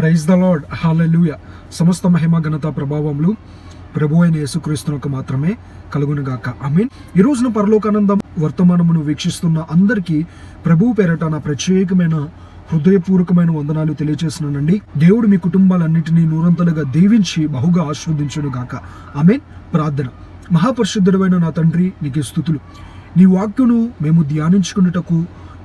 Praise the lord. Hallelujah సమస్త మహిమ ఘనత ప్రభావములు ప్రభు అయిన యేసుక్రీస్తునకు మాత్రమే కలుగునుగాక. మీన్ ఈ రోజున పరలోకానందం వర్తమానమును వీక్షిస్తున్న అందరికీ ప్రభు పేరట నా ప్రత్యేకమైన హృదయపూర్వకమైన వందనాలు తెలియజేస్తున్నానండి దేవుడు మీ కుటుంబాలన్నింటినీ నూరంతలుగా దీవించి బహుగా ఆశీర్వదించును గాక ఆమెన్. ప్రార్థన. మహాపరిశుద్ధుడమైన నా తండ్రి నీకు స్థుతులు. నీ వాక్యును మేము ధ్యానించుకున్నటకు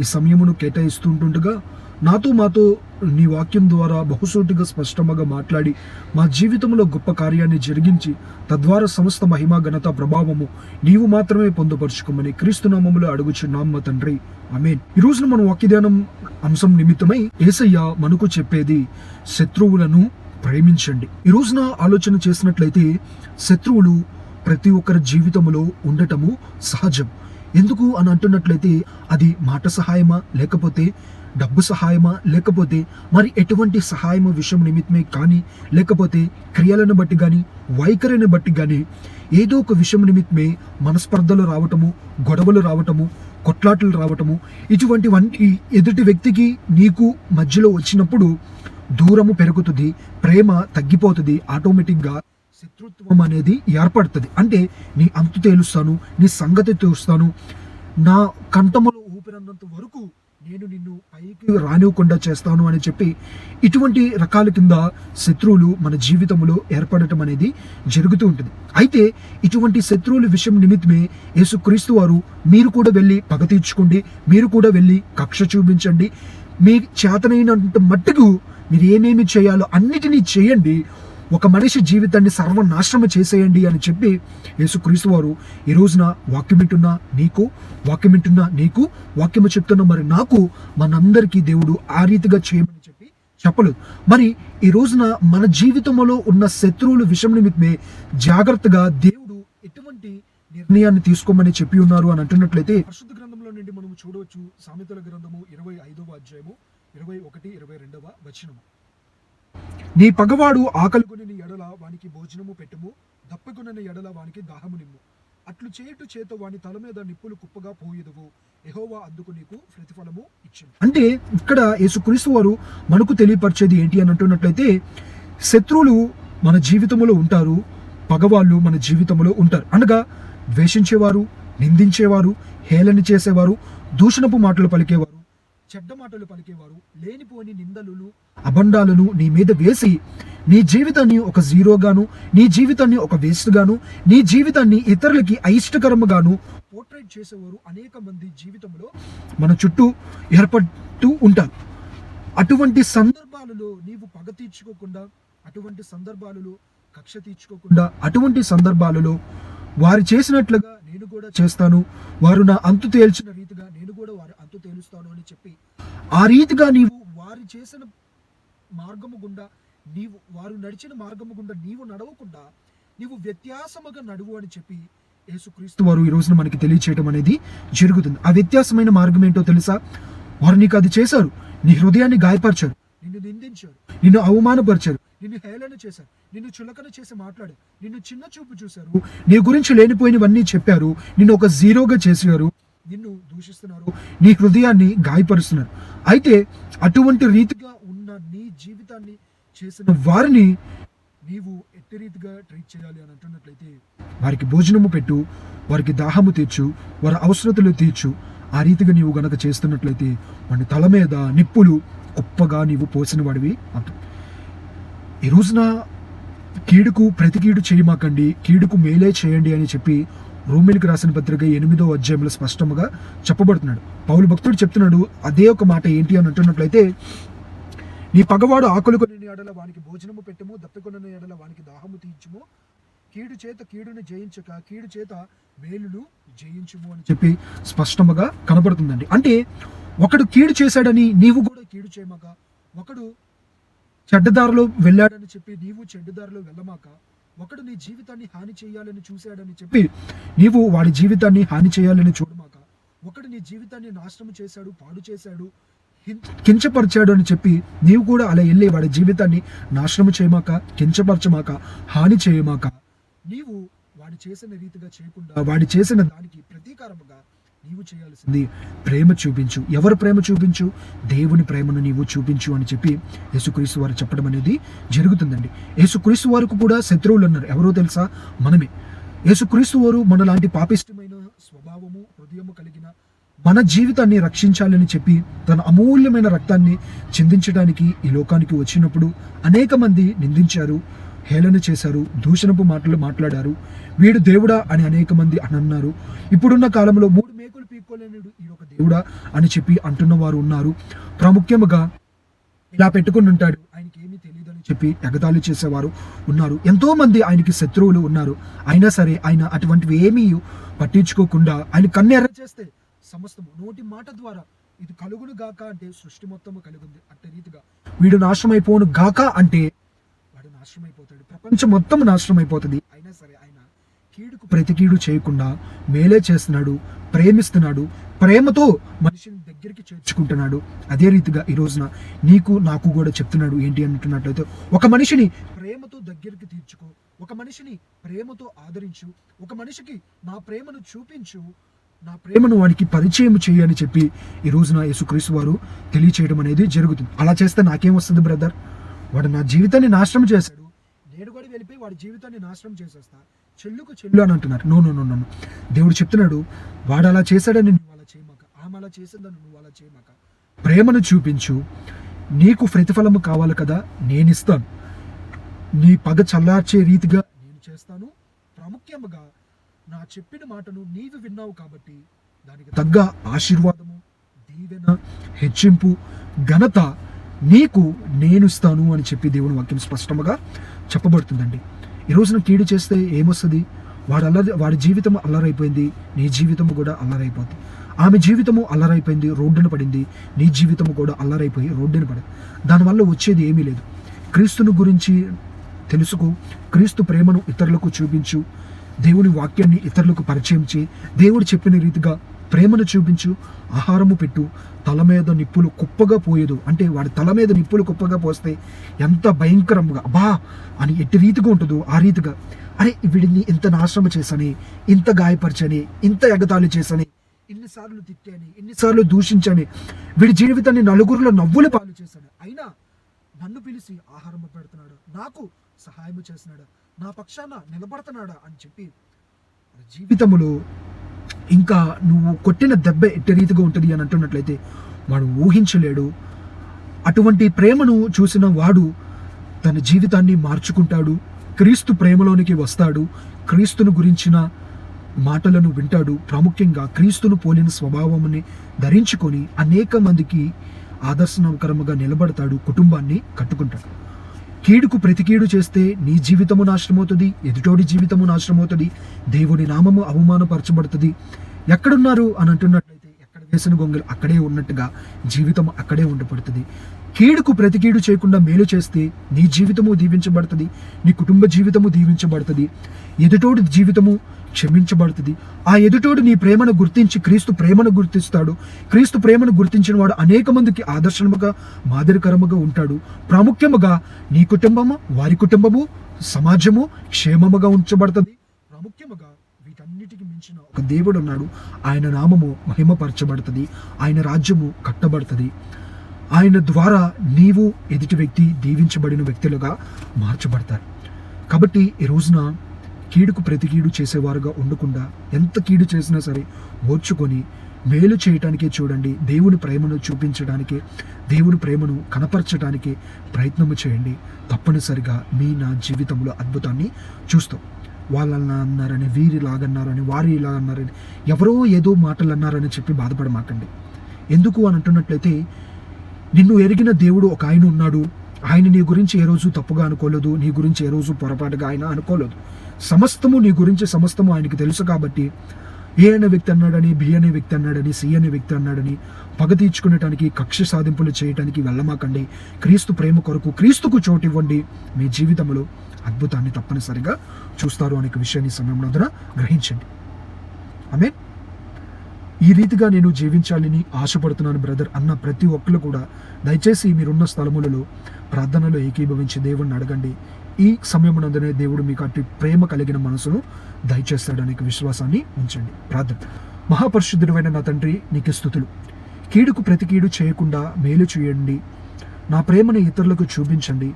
ఈ సమయమును కేటాయిస్తుంటుండగా నాతో మాతో నీ వాక్యం ద్వారా బహుసోటిగా స్పష్టంగా మాట్లాడి మా జీవితంలో గొప్ప కార్యాన్ని జరిగించి తద్వారా సమస్త మహిమ ఘనత ప్రభావము నీవు మాత్రమే పొందుపరుచుకోమని క్రీస్తునామములో అడుగుచున్నాం మా తండ్రి. అమేన్ ఈ రోజున మనం వాక్యధ్యానం అంశం నిమిత్తమై ఏసయ్య మనకు చెప్పేది శత్రువులను ప్రేమించండి. ఈ రోజున ఆలోచన చేసినట్లయితే శత్రువులు ప్రతి ఒక్కరి జీవితంలో ఉండటము సహజం. ఎందుకు అని అంటున్నట్లయితే అది మాట సహాయమా? లేకపోతే డబ్బు సహాయమా? లేకపోతే మరి ఎటువంటి సహాయము విషయం నిమిత్తమే కానీ లేకపోతే క్రియలను బట్టి కానీ వైఖరిని బట్టి కానీ ఏదో ఒక విషయం నిమిత్తమే మనస్పర్ధలు రావటము గొడవలు రావటము కొట్లాటలు రావటము ఇటువంటివన్నీ ఎదుటి వ్యక్తికి నీకు మధ్యలో వచ్చినప్పుడు దూరము పెరుగుతుంది ప్రేమ తగ్గిపోతుంది ఆటోమేటిక్గా శత్రుత్వం అనేది ఏర్పడుతుంది. అంటే నీ అంతు తేలుస్తాను నీ సంగతి తేలుస్తాను నా కంఠములో ఊపిరినంత వరకు నేను నిన్ను పైకి రానివ్వకుండా చేస్తాను అని చెప్పి ఇటువంటి రకాల కింద శత్రువులు మన జీవితంలో ఏర్పడటం అనేది జరుగుతూ ఉంటుంది. అయితే ఇటువంటి శత్రువుల విషయం నిమిత్తమే యేసుక్రీస్తు వారు మీరు కూడా వెళ్ళి పగ తీర్చుకోండి మీరు కూడా వెళ్ళి కక్ష చూపించండి. మీ చేతనైనంత మట్టుకు మీరు ఏమేమి చేయాలో అన్నిటినీ చేయండి. ఒక మనిషి జీవితాన్ని సర్వనాశనం చేసేయండి అని చెప్పి యేసుక్రీస్తు వారు ఈ రోజున వాక్యం వింటున్న నీకు వాక్యం వింటున్న నీకు వాక్యము చెప్తున్న మరి నాకు మనందరికీ దేవుడు ఆ రీతిగా చేయమని చెప్పి చెప్పలేదు. మరి ఈ రోజున మన జీవితంలో ఉన్న శత్రువుల విషయం నిమిత్తమే జాగ్రత్తగా దేవుడు ఎటువంటి నిర్ణయాన్ని తీసుకోమని చెప్పి ఉన్నారు అని అంటున్నట్లయితే పరిశుద్ధ గ్రంథంలో నుండి మనం చూడవచ్చు సామెతల గ్రంథము ఇరవై ఐదవ అధ్యాయము ఇరవై ఒకటి ఇరవై రెండవ వచనము. నీ పగవాడు ఆకలికొని ఎడల వానికి భోజనము పెట్టుము దప్పకొనని ఎడల వానికి దాహము నిమ్ము. అట్లు చేయుట చేత వాని తల మీద నిప్పులు కుప్పగా పోయేదవు. ఎహోవా అందుకు నీకు ప్రతిఫలము ఇచ్చింది. అంటే ఇక్కడ యేసుక్రీస్తు వారు మనకు తెలియపరిచేది ఏంటి అని అంటున్నట్లయితే శత్రువులు మన జీవితంలో ఉంటారు పగవాళ్ళు మన జీవితంలో ఉంటారు. అనగా ద్వేషించేవారు నిందించేవారు హేళన చేసేవారు దూషణపు మాటలు పలికేవారు. చెడ్డ మాటలు పలికేవారు లేనిపోని నిందలు అబండాలను నీ మీద వేసి నీ జీవితాన్ని ఒక జీరోగాను నీ జీవితాన్ని ఒక వేస్ట్గాను నీ జీవితాన్ని ఇతరులకి అయిష్టకరముగాను పోర్ట్రేట్ చేసేవారు అనేక మంది జీవితంలో మన చుట్టూ ఏర్పడుతూ ఉంటారు. అటువంటి సందర్భాలలో నీవు పగ తీర్చుకోకుండా అటువంటి సందర్భాలలో కక్ష తీర్చుకోకుండా అటువంటి సందర్భాలలో వారు చేసినట్లుగా నేను కూడా చేస్తాను. వారు నా అంతు తేల్చిన రీతిగా నేను కూడా వారి అంతు తేలుస్తాను అని చెప్పి. ఆ రీతిగా నీవు వారు చేసిన మార్గము గుండా నీవు వారు నడిచిన మార్గము గుండా నీవు నడవకుండా నీవు వ్యత్యాసముగా నడువు అని చెప్పి యేసుక్రీస్తు వారు ఈ రోజున మనకి తెలియచేయడం అనేది జరుగుతుంది. ఆ వ్యత్యాసమైన మార్గం ఏంటో తెలుసా? వారు నీకు అది చేశారు. నీ హృదయాన్ని గాయపరిచారు. నిన్ను నిందించారు. నిన్ను అవమానపరిచారు. నిన్ను హేళన చేశారు. నిన్ను చులకన చేసి మాట్లాడారు. నిన్ను చిన్న చూపు చూశారు. నీ గురించి లేనిపోయినవన్నీ చెప్పారు. నిన్ను ఒక జీరోగా చేశారు. నిన్ను దూషిస్తున్నారు. నీ హృదయాన్ని గాయపరుస్తున్నారు. అయితే అటువంటి రీతిగా ఉన్న నీ జీవితాన్ని చేసిన వారిని నీవు ఎట్టి రీతిగా ట్రీట్ చేయాలి అని అంటున్నట్లయితే వారికి భోజనము పెట్టు వారికి దాహము తీర్చు వారి అవసరతలు తీర్చు. ఆ రీతిగా నీవు గనక చేస్తున్నట్లయితే వాడి తల మీద నిప్పులు గొప్పగా నీవు పోసిన వాడివి అంట ఈ రోజున కీడుకు ప్రతి కీడు చేయమాకండి కీడుకు మేలే చేయండి అని చెప్పి రోమిలికి రాసిన పత్రిక ఎనిమిదో అధ్యాయంలో స్పష్టంగా చెప్పబడుతున్నాడు. పౌలు భక్తుడు చెప్తున్నాడు అదే ఒక మాట ఏంటి? అని అంటున్నట్లయితే నీ పగవాడు ఆకులు కొన్ని ఎడల వానికి భోజనము పెట్టము దప్పికొన్న ఎడల వానికి దాహము తీయించము కీడు చేత కీడును జయించక కీడు చేత మేలును జయించుము అని చెప్పి స్పష్టముగా కనబడుతుందండి అంటే ఒకడు కీడు చేశాడని నీవు కూడా కీడు చేయమగా. ఒకడు చెడ్డదారిలో వెళ్ళాడని చెప్పి నీవు చెడ్డదారిలో వెళ్ళమాక ఒకడు నీ జీవితాన్ని హాని చేయాలని చూశాడని చెప్పి నీవు వాడి జీవితాన్ని హాని చేయాలని చూడమాక ఒకడు నీ జీవితాన్ని నాశనం చేశాడు పాడు చేశాడు కించపరిచాడు అని చెప్పి నీవు కూడా అలా వెళ్ళి వాడి జీవితాన్ని నాశనం చేయమాక కించపరచమాక హాని చేయమాక నీవు వాడి చేసిన రీతిగా చేయకుండా వాడి చేసిన దానికి ప్రతీకారముగా నీవు చేయాల్సింది ప్రేమ చూపించు. ఎవరు ప్రేమ చూపించు? దేవుని ప్రేమను నీవు చూపించు అని చెప్పి యేసుక్రీస్తు వారు చెప్పడం అనేది జరుగుతుందండి. యేసుక్రీస్తు వారికి కూడా శత్రువులు ఉన్నారు. ఎవరో తెలుసా? మనమే. యేసుక్రీస్తు వారు మనలాంటి పాపిష్టమైన స్వభావము హృదయము కలిగిన మన జీవితాన్ని రక్షించాలని చెప్పి తన అమూల్యమైన రక్తాన్ని చిందించడానికి ఈ లోకానికి వచ్చినప్పుడు అనేక మంది నిందించారు హేళన చేశారు దూషణపు మాటలు మాట్లాడారు. వీడు దేవుడా అని అనేక మంది అని అన్నారు ఇప్పుడున్న కాలంలో మూడు మేకులు పీక్కోలేనుడు ఈ ఒక దేవుడా అని చెప్పి అంటున్న వారు ఉన్నారు. ప్రాముఖ్యముగా ఇలా పెట్టుకుని ఉంటాడు. ఆయనకి ఏమీ తెలియదు అని చెప్పి ఎగతాళి చేసేవారు ఉన్నారు. ఎంతో మంది ఆయనకి శత్రువులు ఉన్నారు. అయినా సరే ఆయన అటువంటివి ఏమీ పట్టించుకోకుండా ఆయన కన్నెర్ర చేస్తే సమస్తము నోటి మాట ద్వారా ఇది కలుగును గాక అంటే సృష్టి మొత్తము కలుగుంది అట్ట రీతిగా. వీడు నాశనం అయిపోను గాక అంటే వాడు నాశనం అయిపోతాడు ప్రపంచం మొత్తం నాశనం అయిపోతుంది అయినా సరే ఆయన కీడుకు ప్రతి కీడు చేయకుండా మేలే చేస్తున్నాడు ప్రేమిస్తున్నాడు ప్రేమతో మనిషిని దగ్గరికి చేర్చుకుంటున్నాడు. అదే రీతిగా ఈ రోజున నీకు నాకు కూడా చెప్తున్నాడు ఏంటి అంటున్నట్లయితే ఒక మనిషిని ప్రేమతో దగ్గరికి తీర్చుకో ఒక మనిషిని ప్రేమతో ఆదరించు ఒక మనిషికి నా ప్రేమను చూపించు నా ప్రేమను వాడికి పరిచయం చేయని చెప్పి ఈ రోజున యేసుక్రీస్తు వారు తెలియచేయడం అనేది జరుగుతుంది. అలా చేస్తే నాకేం వస్తుంది బ్రదర్? వాడు నా జీవితాన్ని నాశనం చేశాడు. నేను కూడా వెళ్ళిపోయి వాడి జీవితాన్ని నాశనం చేసేస్తా. చెల్లుకు చెల్లు అని అంటున్నారు. నో నో నో నో దేవుడు చెప్తున్నాడు వాడు అలా చేశాడని నువ్వు అలా చేయమాక. ఆమె అలా చేసిందని నువ్వు అలా చేయమాక. ప్రేమను చూపించు. నీకు ప్రతిఫలము కావాలి కదా నేను ఇస్తాను నీ పగ చల్లార్చే రీతిగా నేను చేస్తాను. ప్రాముఖ్యముగా నా చెప్పిన మాటను నీవు విన్నావు కాబట్టి దానికి తగ్గ ఆశీర్వాదము దీవెన హెచ్చింపు ఘనత నీకు నేను ఇస్తాను అని చెప్పి దేవుని వాక్యం స్పష్టముగా చెప్పబడుతుందండి. ఈ రోజున కీడు చేస్తే ఏమొస్తుంది? వాడు అల్లరి వాడి జీవితం అల్లరైపోయింది నీ జీవితము కూడా అల్లరైపోతుంది ఆమె జీవితము అల్లరైపోయింది రోడ్డున పడింది నీ జీవితము కూడా అల్లరైపోయి రోడ్డున పడింది. దానివల్ల వచ్చేది ఏమీ లేదు. క్రీస్తుని గురించి తెలుసుకో. క్రీస్తు ప్రేమను ఇతరులకు చూపించు. దేవుని వాక్యాన్ని ఇతరులకు పరిచయం చేయి. దేవుడు చెప్పిన రీతిగా ప్రేమను చూపించు ఆహారము పెట్టు తల మీద నిప్పులు కుప్పగా పోయేదు. అంటే వాడి తల మీద నిప్పులు కుప్పగా పోస్తే ఎంత భయంకరంగా బా అని ఎట్టి రీతిగా ఉంటుందో ఆ రీతిగా. అరే వీడిని ఇంత నాశనం చేసని ఇంత గాయపరచని ఇంత ఎగతాళి చేసని ఇన్నిసార్లు తిట్టాని ఎన్నిసార్లు దూషించని వీడి జీవితాన్ని నలుగురిలో నవ్వులు పాలు చేశాడు. అయినా నన్ను పిలిచి ఆహారం పెడుతున్నాడు నాకు సహాయం చేస్తున్నాడు నా పక్షాన నిలబడుతున్నాడా అని చెప్పి జీవితములో ఇంకా నువ్వు కొట్టిన దెబ్బ ఎట్టి రీతిగా ఉంటుంది అని అంటున్నట్లయితే వాడు ఊహించలేడు. అటువంటి ప్రేమను చూసిన వాడు తన జీవితాన్ని మార్చుకుంటాడు. క్రీస్తు ప్రేమలోనికి వస్తాడు. క్రీస్తును గురించిన మాటలను వింటాడు. ప్రాముఖ్యంగా క్రీస్తును పోలిన స్వభావముని ధరించుకొని అనేక మందికి ఆదర్శనకరముగా నిలబడతాడు. కుటుంబాన్ని కట్టుకుంటాడు. కీడుకు ప్రతికీడు చేస్తే నీ జీవితము నాశనమవుతుంది ఎదుటోడి జీవితము నాశనమవుతుంది దేవుని నామము అవమానపరచబడుతుంది. ఎక్కడున్నారు అని అంటున్నట్లయితే ఎక్కడ వేసిన గొంగలు అక్కడే ఉన్నట్టుగా జీవితం అక్కడే ఉండబడుతుంది. కీడుకు ప్రతికీడు చేయకుండా మేలు చేస్తే నీ జీవితము దీవించబడుతుంది నీ కుటుంబ జీవితము దీవించబడుతుంది ఎదుటోడి జీవితము క్షమించబడుతుంది. ఆ ఎదుటోడు నీ ప్రేమను గుర్తించి క్రీస్తు ప్రేమను గుర్తిస్తాడు. క్రీస్తు ప్రేమను గుర్తించిన వాడు అనేక మందికి ఆదర్శముగా మాదిరికరముగా ఉంటాడు. ప్రాముఖ్యముగా నీ కుటుంబము వారి కుటుంబము సమాజము క్షేమముగా ఉంచబడుతుంది. ప్రాముఖ్యముగా వీటన్నిటికి మించిన ఒక దేవుడు ఉన్నాడు. ఆయన నామము మహిమపరచబడుతుంది. ఆయన రాజ్యము కట్టబడుతుంది. ఆయన ద్వారా నీవు ఎదుటి వ్యక్తి దీవించబడిన వ్యక్తులుగా మార్చబడతారు. కాబట్టి ఈ రోజున కీడుకు ప్రతి కీడు చేసేవారుగా ఉండకుండా ఎంత కీడు చేసినా సరే ఓర్చుకొని మేలు చేయటానికే చూడండి దేవుని ప్రేమను చూపించడానికి దేవుని ప్రేమను కనపరచడానికి ప్రయత్నము చేయండి. తప్పనిసరిగా మీ నా జీవితంలో అద్భుతాన్ని చూస్తాం. వాళ్ళన్నా అన్నారని వీరి ఇలాగన్నారని వారి ఇలా అన్నారని ఎవరో ఏదో మాటలు అన్నారని చెప్పి బాధపడమాకండి. ఎందుకు అని అంటున్నట్లయితే నిన్ను ఎరిగిన దేవుడు ఒక ఆయన ఉన్నాడు. ఆయన నీ గురించి ఏ రోజు తప్పుగా అనుకోలేదు నీ గురించి ఏ రోజు పొరపాటుగా ఆయన అనుకోలేదు. సమస్తము నీ గురించి సమస్తము ఆయనకి తెలుసు కాబట్టి ఏ అనే వ్యక్తి అన్నాడని బి అనే వ్యక్తి అన్నాడని సి అనే వ్యక్తి అన్నాడని పగ తీర్చుకునేటానికి కక్ష సాధింపులు చేయటానికి వెళ్ళమాకండి. క్రీస్తు ప్రేమ కొరకు క్రీస్తుకు చోటు ఇవ్వండి. మీ జీవితంలో అద్భుతాన్ని తప్పనిసరిగా చూస్తారు అనే విషయాన్ని సమయంలో గ్రహించండి. ఆమె ఈ రీతిగా నేను జీవించాలని ఆశపడుతున్నాను బ్రదర్ అన్న ప్రతి ఒక్కరు కూడా. దయచేసి మీరున్న స్థలములలో ప్రార్థనలో ఏకీభవించి దేవుణ్ణి అడగండి. ఈ సమయమునందునే దేవుడు మీకు అట్టి ప్రేమ కలిగిన మనసును దయచేస్తాడనే విశ్వాసాన్ని ఉంచండి. ప్రార్థన. మహాపరిశుద్ధుడైన నా తండ్రి నీకు స్థుతులు. కీడుకు ప్రతి కీడు చేయకుండా మేలు చేయండి. నా ప్రేమను ఇతరులకు చూపించండి.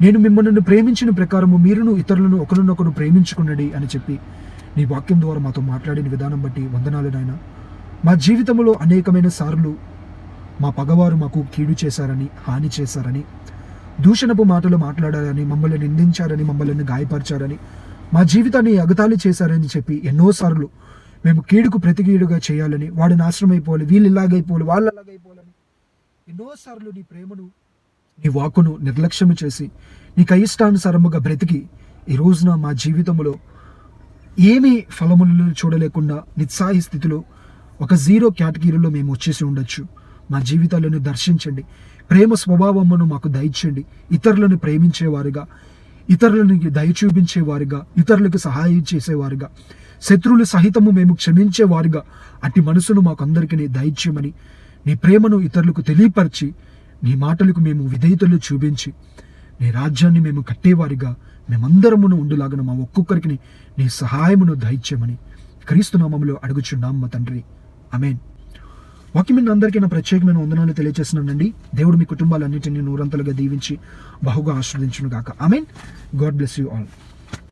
నేను మిమ్మల్ని ప్రేమించిన ప్రకారము మీరును ఇతరులను ఒకరినొకరు ప్రేమించుకున్నది అని చెప్పి నీ వాక్యం ద్వారా మాతో మాట్లాడిన విధానం బట్టి వందనాలు నాయన. మా జీవితంలో అనేకమైన సార్లు మా పగవారు మాకు కీడు చేశారని హాని చేశారని దూషణపు మాటలు మాట్లాడారని మమ్మల్ని నిందించారని మమ్మల్ని గాయపరిచారని మా జీవితాన్ని అగతాళి చేశారని చెప్పి ఎన్నోసార్లు మేము కీడుకు ప్రతికీడుగా చేయాలని వాడు నాశనం అయిపోవాలి వీళ్ళు ఇలాగైపోవాలి వాళ్ళు అలాగైపోవాలని ఎన్నోసార్లు నీ ప్రేమను నీ వాక్కును నిర్లక్ష్యం చేసి నీకు అయిష్టానుసారముగా బ్రతికి ఈ రోజున మా జీవితంలో ఏమీ ఫలములను చూడలేకుండా నిస్సాయి స్థితిలో ఒక జీరో కేటగిరీలో మేము వచ్చేసి ఉండొచ్చు. మా జీవితాలను దర్శించండి. ప్రేమ స్వభావమును మాకు దయచండి ఇతరులను ప్రేమించేవారుగా ఇతరులను దయ చూపించేవారుగా ఇతరులకు సహాయం చేసేవారుగా శత్రువులు సహితము మేము క్షమించేవారుగా అట్టి మనసును మాకు నీ దయచేయమని నీ ప్రేమను ఇతరులకు తెలియపరిచి నీ మాటలకు మేము విధేయతలు చూపించి నీ రాజ్యాన్ని మేము కట్టేవారిగా మేమందరమును ఉండులాగన మా ఒక్కొక్కరికి నీ సహాయమును దయచేయమని క్రీస్తునామములో అడుగుచున్నాం మా తండ్రి. అమేన్ వాక్యమైన అందరికీ నా ప్రత్యేకమైన వందనాలు తెలియజేస్తున్నానండి. దేవుడు మీ కుటుంబాలన్నింటినీ నూరంతలుగా దీవించి బహుగా ఆస్వాదించును గాక amen God bless you all.